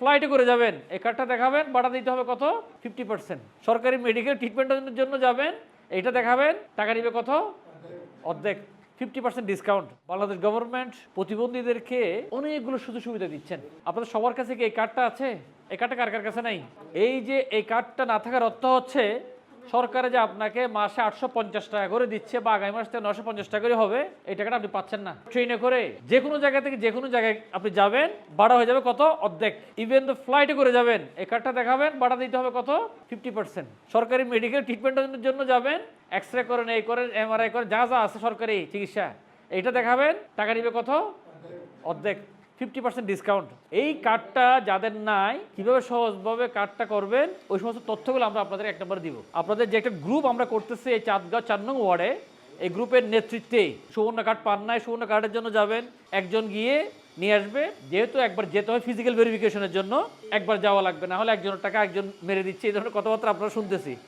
ফ্লাইটে করে যাবেন, এই কার্ডটা দেখাবেন বাটা দিতে হবে কত? ফিফটি পার্সেন্ট সরকারি মেডিকেল ট্রিটমেন্টের জন্য যাবেন, এইটা দেখাবেন, টাকা নিবে কত? অর্ধেক। Fifty percent discount Bangladesh government প্রতিবন্ধীদেরকে অনেকগুলো সুযোগ সুবিধা দিচ্ছেন। আপনাদের সবার কাছে কি এই কার্ডটা আছে? এই কার্ডটা কার কার কাছে নাই? এই যে এই কার্ডটা না থাকার অর্থ হচ্ছে সরকারে যে আপনাকে মাসে আটশো পঞ্চাশ টাকা করে দিচ্ছে বা আগামী মাস থেকে নশো পঞ্চাশ টাকা করে হবে, এই টাকাটা আপনি পাচ্ছেন না। ট্রেনে করে যে কোনো জায়গা থেকে যে কোনো জায়গায় আপনি যাবেন, ভাড়া হয়ে যাবে কত? অর্ধেক। ইভেন তো ফ্লাইটে করে যাবেন, এই কার্ডটা দেখাবেন, ভাড়া দিতে হবে কত? ফিফটি পার্সেন্ট সরকারি মেডিকেল ট্রিটমেন্টের জন্য যাবেন এক্স রে করেন এই করেন এমআরআই করেন, যা যা আছে সরকারি চিকিৎসা, এইটা দেখাবেন, টাকা নিবে কত? অর্ধেক। ফিফটি পার্সেন্ট ডিসকাউন্ট এই কার্ডটা যাদের নাই, কীভাবে সহজভাবে কার্ডটা করবেন, ওই সমস্ত তথ্যগুলো আমরা আপনাদের এক নম্বর দিব। আপনাদের যে একটা গ্রুপ আমরা করতেছি এই চাঁদগাঁও চার নং ওয়ার্ডে, এই গ্রুপের নেতৃত্বে সুবর্ণ কার্ড পান নাই, সুবর্ণ কার্ডের জন্য যাবেন, একজন গিয়ে নিয়ে আসবে। যেহেতু একবার যেতে হয় ফিজিক্যাল ভেরিফিকেশনের জন্য, একবার যাওয়া লাগবে, না হলে একজনের টাকা একজন মেরে দিচ্ছে, এই ধরনের কথাবার্তা আপনারা শুনতেছি।